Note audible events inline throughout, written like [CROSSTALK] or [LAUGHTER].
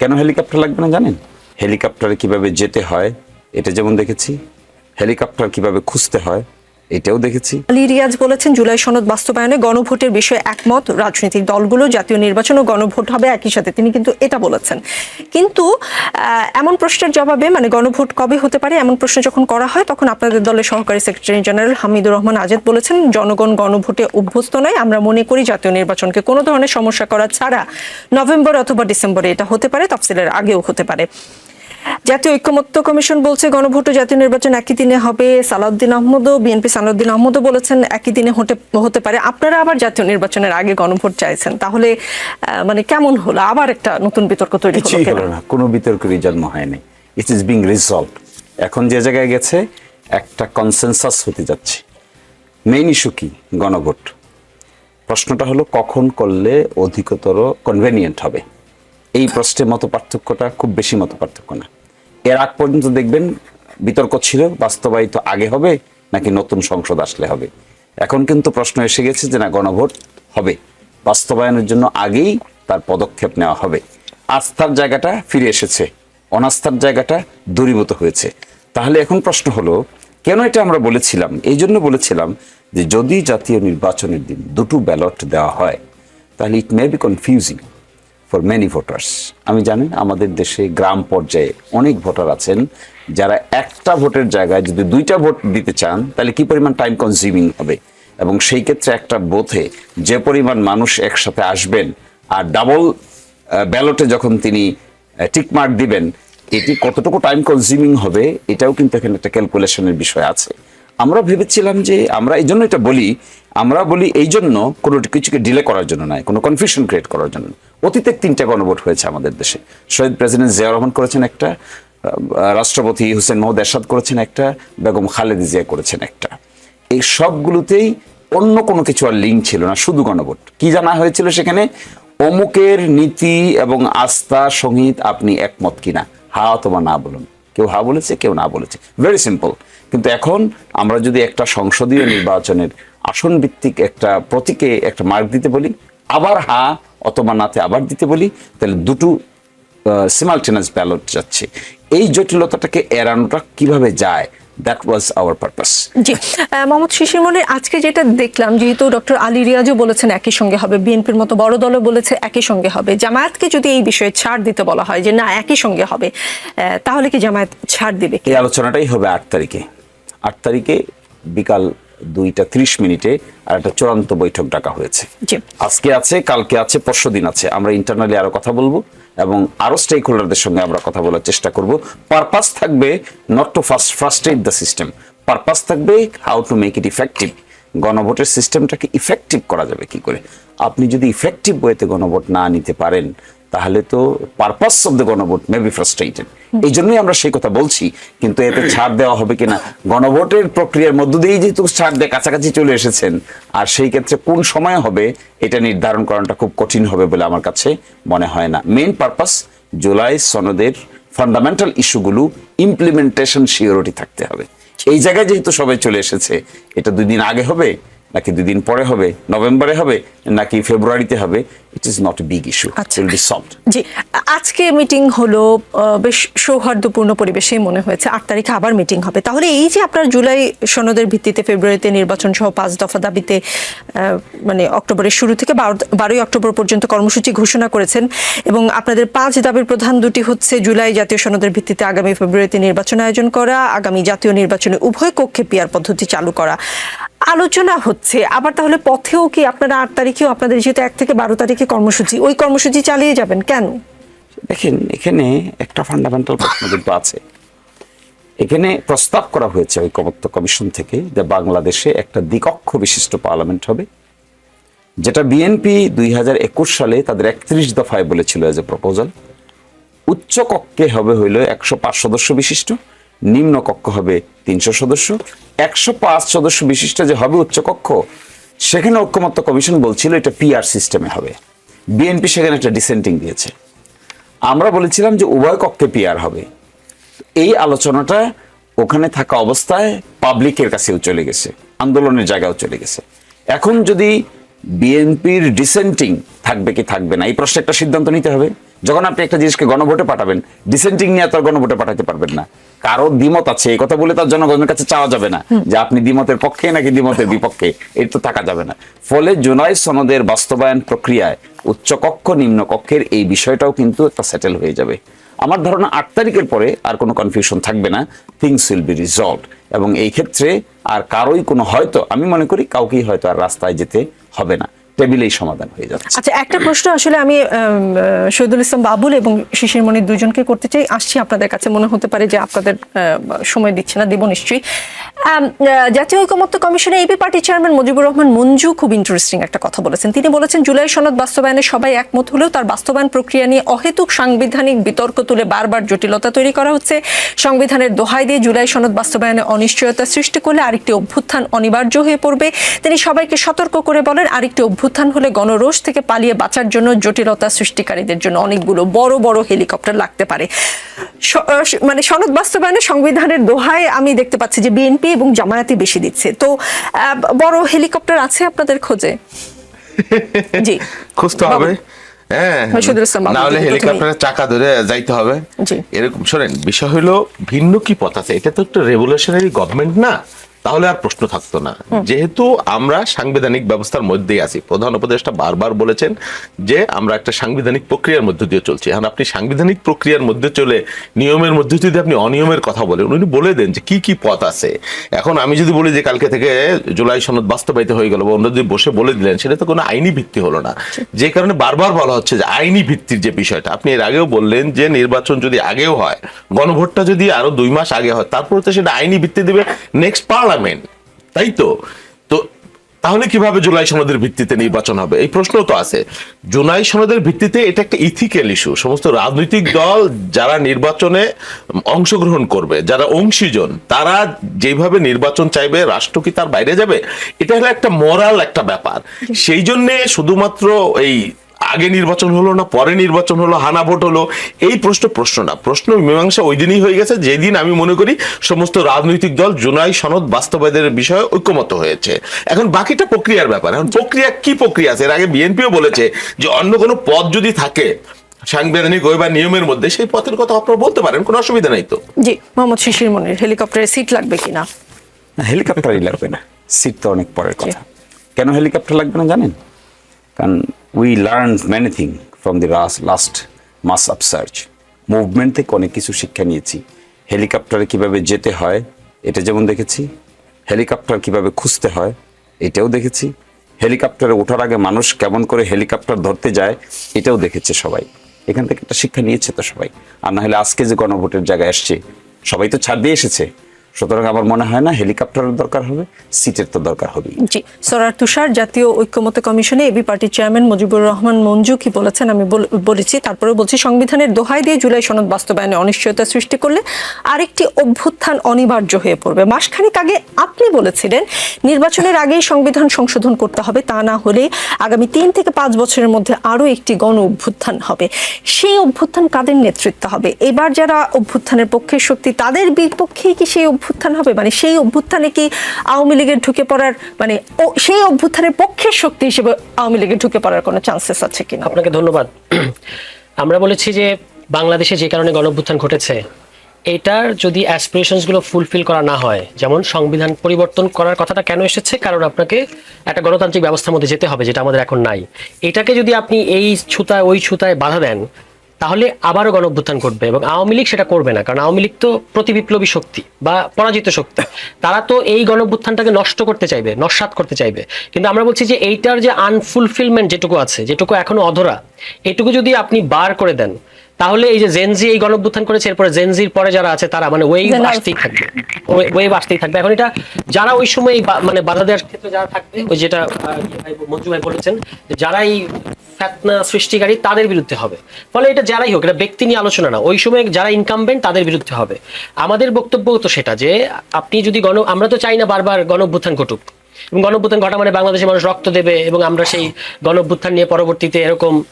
কেন হেলিকপ্টার লাগবে না জানেন? হেলিকপ্টারে কীভাবে যেতে হয়, এটা যেমন দেখেছি, হেলিকপ্টার কীভাবে খুঁজতে হয় এটাও দেখেছি। আলী রিয়াজ বলেছেন, জুলাই সনদ বাস্তবায়নে গণভোটের বিষয়ে একমত রাজনৈতিক দলগুলো, জাতীয় নির্বাচন ও গণভোট হবে একই সাথে। তিনি কিন্তু এটা বলেছেন। কিন্তু এমন প্রশ্নের জবাবে মানে গণভোট কবে হতে পারে, এমন প্রশ্ন যখন করা হয়, তখন আপনাদের দলের সহকারী সেক্রেটারি জেনারেল হামিদুর রহমান আজাদ বলেছেন, জনগণ গণভোটে অভ্যস্ত নয়, আমরা মনে করি জাতীয় নির্বাচনকে কোনো ধরনের সমস্যা করা ছাড়া নভেম্বর অথবা ডিসেম্বরে এটা হতে পারে, তফসিলের আগেও হতে পারে। জাতীয় ঐক্যমত্য কমিশন বলছে গণভোট জাতীয় নির্বাচন একই দিনে হবে। সালাউদ্দিন আহমদও বিএনপি সালাউদ্দিন আহমদও বলেছেন একই দিনে হতে হতে পারে। আপনারা আবার জাতীয় নির্বাচনের আগে গণভোট চাইছেন। তাহলে মানে কেমন হলো? আবার একটা নতুন বিতর্ক তৈরি হলো না। কোনো বিতর্কেরই জন্ম হয়নি। ইট ইজ বিং রিজলভ এখন যে জায়গায় গেছে একটা কনসেনসাস হতে যাচ্ছে। মেইন ইস্যু কি? গণভোট। প্রশ্নটা হলো কখন করলে অধিকতর কনভেনিয়েন্ট হবে? এই প্রশ্নে মত পার্থক্যটা খুব বেশি মত পার্থক্য না। এর আগ পর্যন্ত দেখবেন বিতর্ক ছিল, বাস্তবায়িত আগে হবে, নাকি নতুন সংসদ আসলে হবে। এখন কিন্তু প্রশ্ন এসে গেছে যে না, গণভোট হবে। বাস্তবায়নের জন্য আগেই তার পদক্ষেপ নেওয়া হবে। আস্থার জায়গাটা ফিরে এসেছে। অনাস্থার জায়গাটা দূরীভূত হয়েছে। তাহলে এখন প্রশ্ন হলো, কেন এটা আমরা বলেছিলাম? এই জন্য বলেছিলাম যে যদি জাতীয় নির্বাচনের দিন দুটো ব্যালট দেওয়া হয়, তাহলে it may be confusing for many voters আমি জানি আমাদের দেশে গ্রাম পর্যায়ে অনেক ভোটার আছেন যারা একটা ভোটের জায়গায় যদি দুইটা ভোট দিতে চান, তাহলে কি পরিমাণ টাইম কনজিউমিং হবে? এবং সেই ক্ষেত্রে একটা বোথে যে পরিমাণ মানুষ একসাথে আসবেন আর ডাবল ব্যালটে যখন তিনি টিকমার্ক দিবেন, এটি কতটুকু টাইম কনজিউমিং হবে, এটাও কিন্তু এখানে একটা ক্যালকুলেশনের বিষয় আছে। আমরা ভেবেছিলাম যে আমরা এই জন্য এটা বলি, আমরা বলি এই জন্য কোনো কিছুকে ডিলে করার জন্য নয়, কোনো কনফিউশন ক্রিয়েট করার জন্য অতীতে তিনটা গণভোট হয়েছে আমাদের দেশে। শহীদ প্রেসিডেন্ট জিয়া রহমান করেছেন একটা রাষ্ট্রপতি হুসেন মোহাম্মদ এরশাদ করেছেন একটা, বেগম খালেদা জিয়া করেছেন একটা। এই সবগুলোতেই অন্য কোনো কিছু আর লিঙ্ক ছিল না, শুধু গণভোট। কি জানা হয়েছিল সেখানে? অমুকের নীতি এবং আস্থা সংগীত আপনি একমত কিনা? হা অথবা না বলুন। কেউ হা বলেছে, কেউ না বলেছে। ভেরি সিম্পল কিন্তু এখন আমরা যদি একটা সংসদীয় নির্বাচনের আসন ভিত্তিক একটা প্রতীকে একটা মার্ক দিতে বলি আবার হা অথবা নাতে আবার দিতে বলি তাহলে দুটো সিমালটেনাস ব্যালট যাচ্ছে। এই জটিলতাটাকে এড়ানোটা কীভাবে যায়? দ্যাট ওয়াজ আওয়ার পারপাস জি মোহাম্মদ শিশির মনির আজকে যেটা দেখলাম যেহেতু ডক্টর আলী রিয়াজও বলেছেন একই সঙ্গে হবে বিএনপির মতো বড় দলও বলেছে একই সঙ্গে হবে। জামায়াতকে যদি এই বিষয়ে ছাড় দিতে বলা হয় যে না একই সঙ্গে হবে তাহলে কি জামায়াত ছাড় দিবে এই আলোচনাটাই হবে আট তারিখে। আট তারিখে বিকাল দুইটা ত্রিশ মিনিটে আর একটা চূড়ান্ত বৈঠক ডাকা হয়েছে। আজকে আছে কালকে আছে পরশু দিন আছে। আমরা ইন্টারনালি আরও কথা বলব এবং আরও স্টেক হোল্ডারদের সঙ্গে আমরা কথা বলার চেষ্টা করব। পারপাস থাকবে not to first frustrate the system purpose থাকবে how to make it effective গণভোটের সিস্টেমটাকে ইফেক্টিভ করা যাবে কি করে? আপনি যদি ইফেক্টিভ ওয়েতে গণভোট না নিতে পারেন তাহলে তো পারপাস অফ দ্য গণভোট মে বি ফ্রাস্ট্রেটেড এই জন্যই আমরা সেই কথা বলছি কিন্তু এতে ছাড় দেওয়া হবে কিনা? গণভোটের প্রক্রিয়ার মধ্য দিয়েই যেহেতু ছাড় দিয়ে কাছাকাছি চলে এসেছেন আর সেই ক্ষেত্রে কোন সময় হবে এটা নির্ধারণ করাটা খুব কঠিন হবে বলে আমার কাছে মনে হয় না। মেইন পারপাস জুলাই সনদের ফান্ডামেন্টাল ইস্যুগুলো ইমপ্লিমেন্টেশন সিওরিটি থাকতে হবে। এই জায়গায় যেহেতু সবাই চলে এসেছে এটা দুই দিন আগে হবে নাকি দুই দিন পরে হবে নভেম্বরে হবে নাকি ফেব্রুয়ারিতে হবে it is not big issue. Will be solved জি আজকে মিটিং হলো বেশ সৌহার্দ্যপূর্ণ পরিবেশেই মনে হয়েছে আট তারিখে আবার মিটিং হবে। তাহলে এই যে আপনার জুলাই সনদের ভিত্তিতে ফেব্রুয়ারিতে নির্বাচন সহ পাঁচ দফা দাবিতে মানে অক্টোবরের শুরু থেকে বারো- বারোই অক্টোবর পর্যন্ত কর্মসূচি ঘোষণা করেছেন এবং আপনাদের পাঁচ দাবির প্রধান দুটি হচ্ছে জুলাই জাতীয় সনদের ভিত্তিতে আগামী ফেব্রুয়ারিতে নির্বাচন আয়োজন করা আগামী জাতীয় নির্বাচনে উভয় কক্ষে পিয়ার পদ্ধতি চালু করা। আলোচনা হচ্ছে। আবার তাহলে পথেও কি আপনারা আট তারিখেও আপনাদের যেহেতু এক থেকে বারো তারিখে কর্মসূচি, ওই কর্মসূচি চালিয়ে যাবেন কেন? দেখেন, এখানে একটা ফান্ডামেন্টাল প্রশ্ন কিন্তু আছে। এখানে প্রস্তাব করা হয়েছে ঐকমত্য কমিশন থেকে যে বাংলাদেশে একটা দ্বিকক্ষ বিশিষ্ট পার্লামেন্ট হবে, যেটা বিএনপি দুই হাজার একুশ সালে তাদের একত্রিশ দফায় বলেছিল এজ এ প্রপোজাল উচ্চ কক্ষে হবে হইল একশো পাঁচ সদস্য বিশিষ্ট নিম্ন কক্ষ হবে তিনশো সদস্য। একশো পাঁচ সদস্য বিশিষ্ট যে হবে উচ্চ কক্ষ, সেখানে ঐক্যমত্য কমিশন বলছিল এটা পিআর সিস্টেমে হবে। বিএনপি সেখানে একটা ডিসেন্টিং দিয়েছে। আমরা বলেছিলাম যে উভয় কক্ষে পিআর হবে। এই আলোচনাটা ওখানে থাকা অবস্থায় পাবলিকের কাছেও চলে গেছে, আন্দোলনের জায়গাও চলে গেছে। এখন যদি বিএনপির ডিসেন্টিং থাকবে কি থাকবে না, এই প্রশ্নে একটা সিদ্ধান্ত নিতে হবে। যখন আপনি একটা জিনিসকে গণভোটে পাঠাবেন ডিসেন্টিং নিয়ে তো আর গণভোটে পাঠাতে পারবেন না। কারও দ্বিমত আছে এই কথা বলে তার জনগণের কাছে চাওয়া যাবে না যে আপনি দ্বিমতের পক্ষে নাকি দ্বিমতের বিপক্ষে এই তো থাকা যাবে না। ফলে জুলাই সনদের বাস্তবায়ন প্রক্রিয়ায় উচ্চকক্ষ নিম্নকক্ষের এই বিষয়টাও কিন্তু একটা সেটেল হয়ে যাবে। আমার ধারণা আট তারিখের পরে আর কোনো কনফিউশন থাকবে না থিংস উইল বি রিজলভ এবং এই ক্ষেত্রে আর কারোই কোনো হয়তো আমি মনে করি কাউকেই হয়তো আর রাস্তায় যেতে হবে না। টেবিলেই সমাধান হয়ে যাচ্ছে। আচ্ছা একটা প্রশ্ন আসলে আমি শহীদুল ইসলাম বাবুল এবং শিশির মনির দুজনকে করতে চাই। আসছি আপনাদের কাছে, মনে হতে পারে যে আপনাদের সময় দিচ্ছে না, দেব নিশ্চয়ই। জাতীয় ঐকমত্য কমিশনের AB party chairman Mujibur Rahman Manju খুব ইন্টারেস্টিং একটা কথা বলেছেন। তিনি বলেছেন, জুলাই সনদ বাস্তবায়নে সবাই একমত হলেও তার বাস্তবায়ন প্রক্রিয়া নিয়ে অহেতুক সাংবিধানিক বিতর্ক তুলে বারবার জটিলতা তৈরি করা হচ্ছে। সংবিধানের দোহাই দিয়ে জুলাই সনদ বাস্তবায়নে অনিশ্চয়তা সৃষ্টি করলে আরেকটি অভ্যুত্থান অনিবার্য হয়ে পড়বে। তিনি সবাইকে সতর্ক করে বলেন, আরেকটি অভ্যুত্থান হলে গণরোষ থেকে পালিয়ে বাঁচার জন্য জটিলতা সৃষ্টিকারীদের জন্য অনেকগুলো বড় বড় হেলিকপ্টার লাগতে পারে। মানে সনদ বাস্তবায়নে সংবিধানের দোহায় আমি দেখতে পাচ্ছি যে বিএনপি এবং জামায়াতি বেশি দিচ্ছে। তো বড় হেলিকপ্টার আছে আপনাদের খোঁজে? [LAUGHS] জি। খুঁজতে হবে। হ্যাঁ হেলিকপ্টারের চাকা ধরে যাইতে হবে। এরকম শোনেন বিষয় হলো ভিন্ন কি পথ আছে? এটা তো একটা রেভলিউশনারি গভর্নমেন্ট না। তাহলে আর প্রশ্ন থাকতো না। যেহেতু আমরা সাংবিধানিক ব্যবস্থার মধ্যেই আছি প্রধান উপদেষ্টা বারবার বলেছেন যে আমরা একটা সাংবিধানিক প্রক্রিয়ার মধ্যে দিয়ে চলছি। এখন আপনি সাংবিধানিক প্রক্রিয়ার মধ্যে চলে নিয়মের মধ্যে যদি আপনি অনিয়মের কথা বলেন উনি বলে দেন যে কি কি পথ আছে। এখন আমি যদি বলি যে কালকে থেকে জুলাই সনদ বাস্তবায়িত হয়ে গেল বা অন্য যদি বসে বলে দিলেন সেটা তো কোনো আইনি ভিত্তি হলো না। যে কারণে বারবার বলা হচ্ছে যে আইনি ভিত্তির যে বিষয়টা আপনি এর আগেও বললেন যে নির্বাচন যদি আগেও হয় গণভোটটা যদি আরও দুই মাস আগে হয় তারপরে তো সেটা আইনি ভিত্তি দেবে নেক্সট পার্লামেন্ট তাই তো? তো তাহলে কীভাবে জুলাই সনদের ভিত্তিতে নির্বাচন হবে? এই প্রশ্ন তো আছে। জুলাই সনদের ভিত্তিতে এটা একটা ইথিক্যাল ইস্যু সমস্ত রাজনৈতিক দল যারা নির্বাচনে অংশগ্রহণ করবে যারা অংশীজন তারা যেভাবে নির্বাচন চাইবে রাষ্ট্র কি তার বাইরে যাবে? এটা হলো একটা মোরাল একটা ব্যাপার। সেই জন্য শুধুমাত্র এই আগে নির্বাচন হলো না পরে নির্বাচন হলো হানা ভোট হলো এই প্রশ্ন প্রশ্ন না। প্রশ্ন মীমাংসা ওই দিনই হয়ে গেছে যেদিন আমি মনে করি সমস্ত রাজনৈতিক দল জুনাই সনদ বাস্তবায়নের বিষয়ে ঐক্যমত হয়েছে। এখন বাকিটা প্রক্রিয়ার ব্যাপার। এখন প্রক্রিয়া কি প্রক্রিয়া আছে? এর আগে বিএনপিও বলেছে যে অন্য কোনো পথ যদি থাকে সাংবিধানিক ওই বা নিয়মের মধ্যে সেই পথের কথা আপনারা বলতে পারেন কোনো অসুবিধা নাই তো। জি মোহাম্মদ শিশির মনির হেলিকপ্টারে সিট লাগবে কিনা? না হেলিকপ্টারই লাগবে না। সিট তো অনেক পরের কথা। কেন হেলিকপ্টার লাগবে না জানেন? কারণ we learn many thing from the last mass upsurge movement থেকে অনেক কিছু শিক্ষা নিয়েছি। হেলিকপ্টারে কীভাবে যেতে হয়, এটা যেমন দেখেছি। হেলিকপ্টার কীভাবে খুঁজতে হয়, এটাও দেখেছি। হেলিকপ্টারে ওঠার আগে মানুষ কেমন করে হেলিকপ্টার ধরতে যায়, এটাও দেখেছে সবাই। এখান থেকে একটা শিক্ষা নিয়েছে তো সবাই। আর না হলে আজকে যে গণভোটের জায়গায় আসছে, সবাই তো ছাড় দিয়ে এসেছে। সুতরাং আমার মনে হয় না হেলিকপ্টারের দরকার হবে, সিটের তো দরকার হবে জি, সরার তুষার জাতীয় ঐক্যমত্য কমিশনে এবি পার্টির চেয়ারম্যান মুজিবুর রহমান মঞ্জু কি বলেছেন আমি বল- বলেছি তারপরে বলছি সংবিধানের দোহাই দিয়ে জুলাই সনদ বাস্তবায়নে অনিশ্চয়তা সৃষ্টি করলে আরেকটি অভ্যুত্থান অনিবার্য হয়ে পড়বে। মাসখানেক আগে আপনি বলেছিলেন, নির্বাচনের আগেই সংবিধান সংশোধন করতে হবে, তা না হলে আগামী তিন থেকে পাঁচ বছরের মধ্যে আরও একটি গণ অভ্যুত্থান হবে। সেই অভ্যুত্থান কাদের নেতৃত্ব হবে? এবার যারা অভ্যুত্থানের পক্ষের শক্তি, তাদের বিপক্ষেই কি সেই হবে? মানে সেই অভ্যুত্থানে কি আওয়ামী লীগের ঢুকে পড়ার মানে সেই অভ্যুত্থানের পক্ষের শক্তি হিসেবে আওয়ামী লীগের ঢুকে পড়ার কোনো চান্সেস আছে কিনা? আপনাকে ধন্যবাদ। [CLEARS THROAT] আমরা বলেছি যে বাংলাদেশে যে কারণে গণঅভ্যুত্থান ঘটেছে, এটার যদি অ্যাসপিরেশনসগুলো ফুলফিল করা না হয়, যেমন সংবিধান পরিবর্তন করার কথাটা কেন এসেছে? কারণ আপনাকে একটা গণতান্ত্রিক ব্যবস্থার মধ্যে যেতে হবে, যেটা আমাদের এখন নাই। এটাকে যদি আপনি এই ছুতায়, ওই ছুতায় বাধা দেন তাহলে আবারও গণ অভ্যুত্থান ঘটবে এবং আওয়ামী লীগ সেটা করবে না। কারণ আওয়ামী লীগ তো প্রতিবিপ্লবী শক্তি বা পরাজিত শক্তি। তারা তো এই গণ অভ্যুত্থানটাকে নষ্ট করতে চাইবে, নস্বাত করতে চাইবে। কিন্তু আমরা বলছি যে এইটার যে আনফুলফিলমেন্ট যেটুকু আছে, যেটুকু এখনও অধরা, এটুকু যদি আপনি বার করে দেন তাহলে এই যে জেনজি এই গণঅভ্যুত্থান করেছে এরপরে জেনজির পরে যারা আছে তারা মানে ওয়েভ আসতেই থাকবে। ওয়েভ আসতেই থাকবে। এখন এটা যারা ওই সময় মানে বাধা দেওয়ার ক্ষেত্রে যারা থাকবে ওই যেটা ইয়ে মঞ্জু ভাই বলেছেন যারা এই ফ্যাতনা সৃষ্টিকারী তাদের বিরুদ্ধে হবে। ফলে এটা যারাই হোক এটা ব্যক্তি নিয়ে আলোচনা না। ওই সময় যারা ইনকামবেন্ট তাদের বিরুদ্ধে হবে। আমাদের বক্তব্য তো সেটা যে আপনি যদি গণ আমরা তো চাই না বারবার গণ অভ্যুত্থান ঘটুক। এবং গণঅভ্যুত্থান ঘটা মানে বাংলাদেশের মানুষ রক্ত দেবে এবং আমরা সেই গণঅভ্যুত্থান নিয়ে পরবর্তীতে এরকম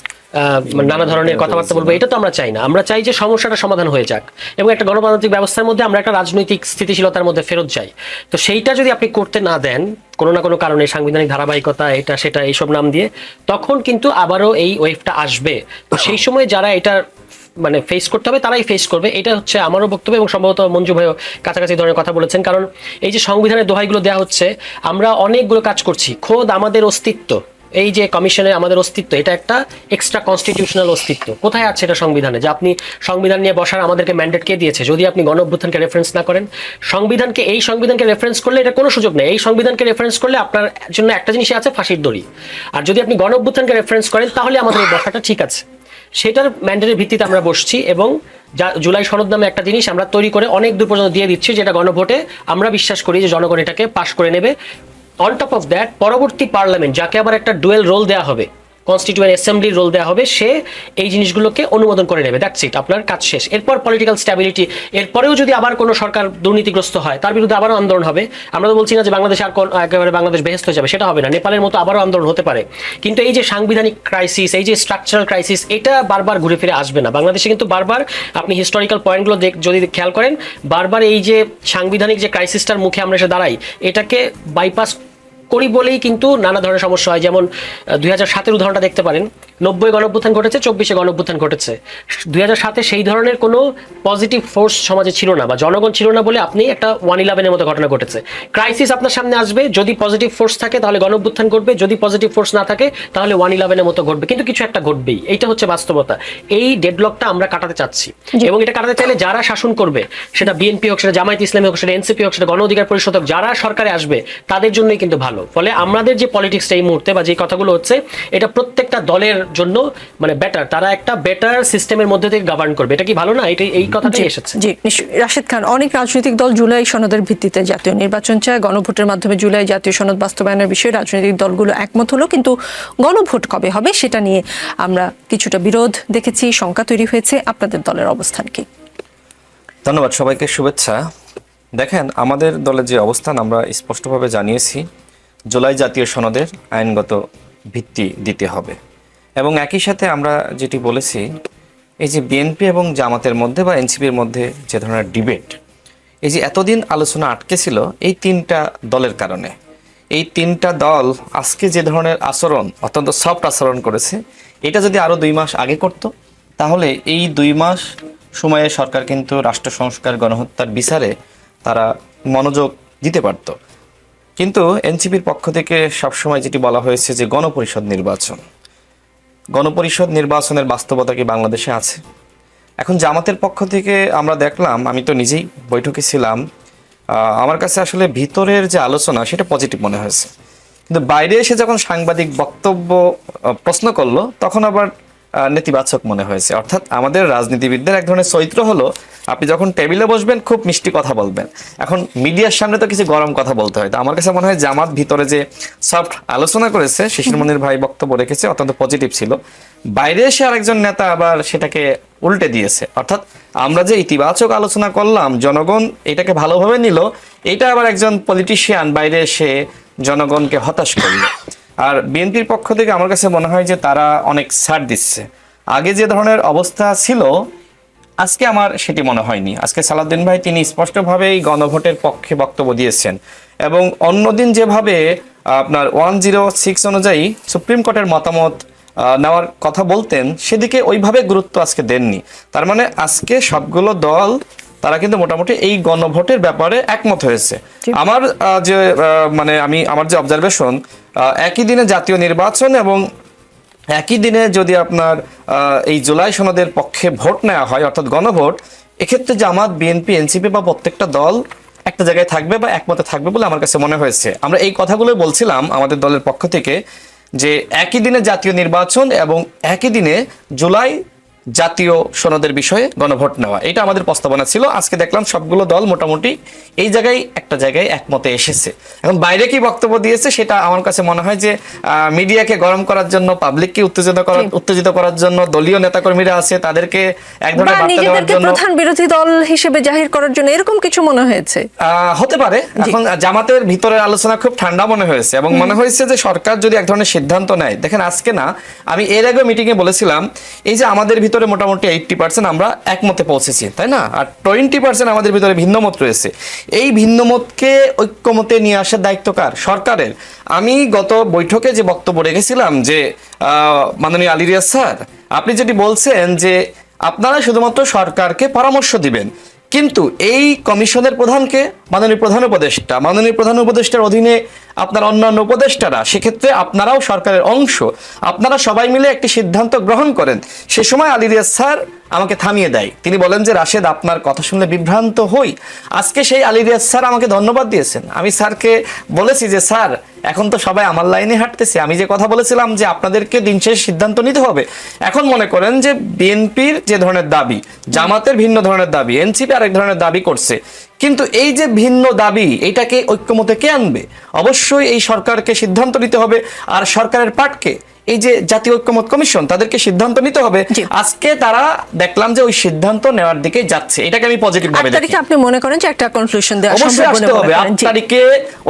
মানে নানা ধরনের কথাবার্তা বলব। এটা তো আমরা চাই না। আমরা চাই যে সমস্যাটা সমাধান হয়ে যাক এবং একটা গণতান্ত্রিক ব্যবস্থার মধ্যে আমরা একটা রাজনৈতিক স্থিতিশীলতার মধ্যে ফেরত যাই। তো সেইটা যদি আপনি করতে না দেন, কোনো না কোনো কারণে সাংবিধানিক ধারাবাহিকতা, এটা, সেটা, এইসব নাম দিয়ে, তখন কিন্তু আবারও এই ওয়েভটা আসবে। তো সেই সময় যারা এটা মানে ফেস করতে হবে, তারাই ফেস করবে। এটা হচ্ছে আমারও বক্তব্য এবং সম্ভবত মঞ্জু ভাইও কাছাকাছি ধরনের কথা বলেছেন। কারণ এই যে সংবিধানের দোহাইগুলো দেওয়া হচ্ছে, আমরা অনেকগুলো কাজ করছি। খোদ আমাদের অস্তিত্ব, এই যে কমিশনে আমাদের অস্তিত্ব, এটা একটা এক্সট্রা কনস্টিটিউশনাল অস্তিত্ব। কোথায় আছে এটা সংবিধানে? যে আপনি সংবিধান নিয়ে বসার আমাদেরকে ম্যান্ডেট কে দিয়েছে? যদি আপনি গণ রেফারেন্স না করেন, সংবিধানকে, এই সংবিধানকে রেফারেন্স করলে এটা কোনো সুযোগ নেই। এই সংবিধানকে রেফারেন্স করলে আপনার জন্য একটা জিনিসই আছে, ফাঁসির দড়ি। আর যদি আপনি গণ রেফারেন্স করেন, তাহলে আমাদের এই বসাটা ঠিক আছে। সেটার ম্যান্ডেটের ভিত্তিতে আমরা বসছি এবং জুলাই সনদ নামে একটা জিনিস আমরা তৈরি করে অনেক দূর পর্যন্ত দিয়ে দিচ্ছি যেটা গণভোটে আমরা বিশ্বাস করি যে জনগণ এটাকে পাশ করে নেবে। অন টপ অফ দ্যাট পরবর্তী পার্লামেন্ট যাকে আবার একটা ডুয়েল রোল দেওয়া হবে কনস্টিটিউয়েন্ট অ্যাসেম্বলির রোল দেওয়া হবে, সে এই জিনিসগুলোকে অনুমোদন করে নেবে। দ্যাটস ইট আপনার কাজ শেষ। এরপর পলিটিক্যাল স্ট্যাবিলিটি এরপরেও যদি আবার কোনো সরকার দুর্নীতিগ্রস্ত হয়, তার বিরুদ্ধে আবারও আন্দোলন হবে। আমরা তো বলছি না যে বাংলাদেশ আর একেবারে বাংলাদেশ বেহেস্ত হয়ে যাবে, সেটা হবে না। নেপালের মতো আবারও আন্দোলন হতে পারে। কিন্তু এই যে সাংবিধানিক ক্রাইসিস এই যে স্ট্রাকচারাল ক্রাইসিস এটা বারবার ঘুরে ফিরে আসবে না। বাংলাদেশে কিন্তু বারবার আপনি হিস্টোরিক্যাল পয়েন্টগুলো দেখ, যদি খেয়াল করেন, বারবার এই যে সাংবিধানিক যে ক্রাইসিসটার মুখে আমরা এসে দাঁড়াই, এটাকে বাইপাস করি বলেই কিন্তু নানা ধরনের সমস্যা হয়। যেমন দুই হাজার সাতের উদাহরণটা দেখতে পারেন। নব্বই গণঅভ্যুত্থান ঘটেছে চব্বিশে গণঅভ্যুত্থান ঘটেছে। দুই হাজার সাতে সেই ধরনের কোনো পজিটিভ ফোর্স সমাজে ছিল না বা জনগণ ছিল না বলে আপনি একটা ওয়ান ইলেভেনের মতো ঘটনা ঘটেছে। ক্রাইসিস আপনার সামনে আসবে যদি পজিটিভ ফোর্স থাকে তাহলে গণঅভ্যুত্থান ঘটবে যদি পজিটিভ ফোর্স না থাকে তাহলে ওয়ান ইলেভেনের মতো ঘটবে। কিন্তু কিছু একটা ঘটবেই এইটা হচ্ছে বাস্তবতা। এই ডেডলকটা আমরা কাটাতে চাচ্ছি। এবং এটা কাটাতে চাইলে যারা শাসন করবে সেটা বিএনপি হোক সেটা জামায়াত ইসলামী হোক সেটা এনসিপি হোক সেটা গণ অধিকার পরিষদ হোক যারা সরকারে আসবে তাদের জন্যই কিন্তু ভালো। ফলে আমাদের যে পলিটিক্স এই মুহূর্তে বা যে কথাগুলো হচ্ছে এটা প্রত্যেকটা দলের জন্য মানে বেটার তারা একটা বেটার সিস্টেমের মধ্যে থেকে গভর্ন করবে। এটা কি ভালো না? এটা এই কথাটাই এসেছে। জি নিশ্চয়ই। রাশেদ খান অনেক রাজনৈতিক দল জুলাই সনদের ভিত্তিতে জাতীয় নির্বাচন চায়। গণভোটের মাধ্যমে জুলাই জাতীয় সনদ বাস্তবায়নের বিষয়ে রাজনৈতিক দলগুলো একমত হলো কিন্তু গণভোট কবে হবে সেটা নিয়ে আমরা কিছুটা বিরোধ দেখেছি শঙ্কা তৈরি হয়েছে। আপনাদের দলের অবস্থান কি? ধন্যবাদ সবাইকে শুভেচ্ছা। দেখেন আমাদের দলের যে অবস্থান আমরা স্পষ্টভাবে জানিয়েছি। জুলাই জাতীয় সনদের আইনগত ভিত্তি দিতে হবে। এবং একই সাথে আমরা যেটি বলেছি, এই যে বিএনপি এবং জামাতের মধ্যে বা এনসিপির মধ্যে যে ধরনের ডিবেট, এই যে এতদিন আলোচনা আটকে ছিল এই তিনটা দলের কারণে। এই তিনটা দল আজকে যে ধরনের আচরণ, অত্যন্ত সফট আচরণ করেছে, এটা যদি আরও দুই মাস আগে করত, তাহলে এই দুই মাস সময়ে সরকার কিন্তু রাষ্ট্র সংস্কার, গণহত্যার বিচারে তারা মনোযোগ দিতে পারত। কিন্তু এনসিপির পক্ষ থেকে সবসময় যেটি বলা হয়েছে যে গণপরিষদ নির্বাচন। গণপরিষদ নির্বাচনের বাস্তবতা কি বাংলাদেশে আছে? এখন জামাতের পক্ষ থেকে আমরা দেখলাম, আমি তো নিজেই বৈঠকে ছিলাম আমার কাছে আসলে ভিতরের যে আলোচনা সেটা পজিটিভ মনে হয়েছে। কিন্তু বাইরে এসে যখন সাংবাদিক বক্তব্য প্রশ্ন করল, তখন আবার নেতিবাচক মনে হয়েছে। অর্থাৎ আমাদের রাজনীতিবিদদের এক ধরনের চরিত্র হলো, আপনি যখন টেবিলে বসবেন, খুব মিষ্টি কথা বলবেন। এখন মিডিয়ার সামনে তো কিছু গরম কথা বলতে হয়। তো আমার কাছে মনে হয় জামাত ভিতরে যে সফট আলোচনা করেছে, শিশির মনির ভাই বক্তব্য রেখেছে, অত্যন্ত পজিটিভ ছিল। বাইরে এসে আরেকজন নেতা আবার সেটাকে উল্টে দিয়েছে। অর্থাৎ আমরা যে ইতিবাচক আলোচনা করলাম, জনগণ এটাকে ভালোভাবে নিল, এটা আবার একজন পলিটিশিয়ান বাইরে এসে জনগণকে হতাশ করল। আর বিএনপির পক্ষ থেকে আমার কাছে মনে হয় যে তারা অনেক ছাড় দিচ্ছে। আগে যে ধরনের অবস্থা ছিল, আজকে আমার সেটি মনে হয়নি। আজকে সালাউদ্দিন ভাই তিনি স্পষ্টভাবেই গণভোটের পক্ষে বক্তব্য দিয়েছেন এবং অন্যদিন যেভাবে আপনার ওয়ান জিরো সিক্স অনুযায়ী সুপ্রিম কোর্টের মতামত নেওয়ার কথা বলতেন, সেদিকে ওইভাবে গুরুত্ব আজকে দেননি। তার মানে আজকে সবগুলো দল তারা কিন্তু মোটামুটি এই গণভোটের ব্যাপারে একমত হয়েছে। আমার যে মানে আমি আমার যে অবজারভেশন একই দিনে জাতীয় নির্বাচন এবং একই দিনে যদি আপনার এই জুলাই সনদের পক্ষে ভোট নেওয়া হয় অর্থাৎ গণভোট এক্ষেত্রে জামাত বিএনপি এনসিপি বা প্রত্যেকটা দল একটা জায়গায় থাকবে বা একমতে থাকবে বলে আমার কাছে মনে হয়েছে। আমরা এই কথাগুলো বলছিলাম আমাদের দলের পক্ষ থেকে যে একই দিনে জাতীয় নির্বাচন এবং একই দিনে জুলাই জাতীয় সনদের বিষয়ে গণভোট নেওয়া। এটা আমাদের প্রস্তাবনা ছিল। আজকে দেখলাম সবগুলো দল মোটামুটি এই জায়গায় একটা জায়গায় একমতে এসেছে। এখন বাইরে কি বক্তব্য দিয়েছে সেটা আমার কাছে মনে হয় যে মিডিয়াকে গরম করার জন্য পাবলিককে উত্তেজিত করার উত্তেজিত করার জন্য দলীয় নেতাকর্মীরা আছে তাদেরকে এক ধরনের নিজেদেরকে প্রধান বিরোধী দল হিসেবে জাহির করার জন্য এরকম কিছু মনে হয়েছে? আহ, হতে পারে। এখন জামাতের ভিতরের আলোচনা খুব ঠান্ডা মনে হয়েছে এবং মনে হয়েছে যে সরকার যদি এক ধরনের সিদ্ধান্ত নেয় দেখেন আজকে না আমি এর আগে মিটিং এ বলেছিলাম এই যে আমাদের ভিতরে মোটামুটি এইটটি পার্সেন্ট আমরা একমতে পৌঁছেছি, তাই না? আর টোয়েন্টি পার্সেন্ট আমাদের ভিতরে ভিন্নমত রয়েছে। এই ভিন্নমতকে ঐক্যমতে নিয়ে আসার দায়িত্ব কার? সরকারের। আমি গত বৈঠকে যে বক্তব্য রেখেছিলাম যে মাননীয় আলী রিয়াজ স্যার, আপনি যেটি বলছেন যে আপনারা শুধুমাত্র সরকারকে পরামর্শ দিবেন, কিন্তু এই কমিশনের প্রধানকে, মাননীয় প্রধান উপদেষ্টা, মাননীয় প্রধান উপদেষ্টার অধীনে আপনার অন্যান্য উপদেষ্টারা, সেক্ষেত্রে আপনারাও সরকারের অংশ। আপনারা সবাই মিলে একটি সিদ্ধান্ত গ্রহণ করেন। সে সময় আলী রিয়াজ স্যার আমাকে থামিয়ে দেয়। তিনি বলেন যে, রাশেদ, আপনার কথা শুনলে বিভ্রান্ত হই। আজকে সেই আলী রিয়াজ স্যার আমাকে ধন্যবাদ দিয়েছেন। আমি স্যারকে বলেছি যে, স্যার, এখন তো সবাই আমার লাইনে হাঁটতেছে। আমি যে কথা বলেছিলাম যে, আপনাদেরকে দিন শেষ সিদ্ধান্ত নিতে হবে। এখন মনে করেন যে, বিএনপির যে ধরনের দাবি, জামাতের ভিন্ন ধরনের দাবি, এনসিপি আরেক ধরনের দাবি করছে। কিন্তু এই যে ভিন্ন দাবি এটাকে ঐক্যমতে কে আনবে? অবশ্যই এই সরকারকে সিদ্ধান্ত নিতে হবে আর সরকারের পাটকে এই যে জাতীয় ঐক্যমত কমিশন তাদেরকে সিদ্ধান্ত নিতে হবে। আজকে তারা দেখলাম যে ওই সিদ্ধান্ত নেওয়ার দিকে যাচ্ছে। এটাকে আমি পজিটিভ ভাবে দেখি। আপনি মনে করেন যে একটা কনক্লুশন দেওয়া সম্ভব হবে। করেন? আট তারিখে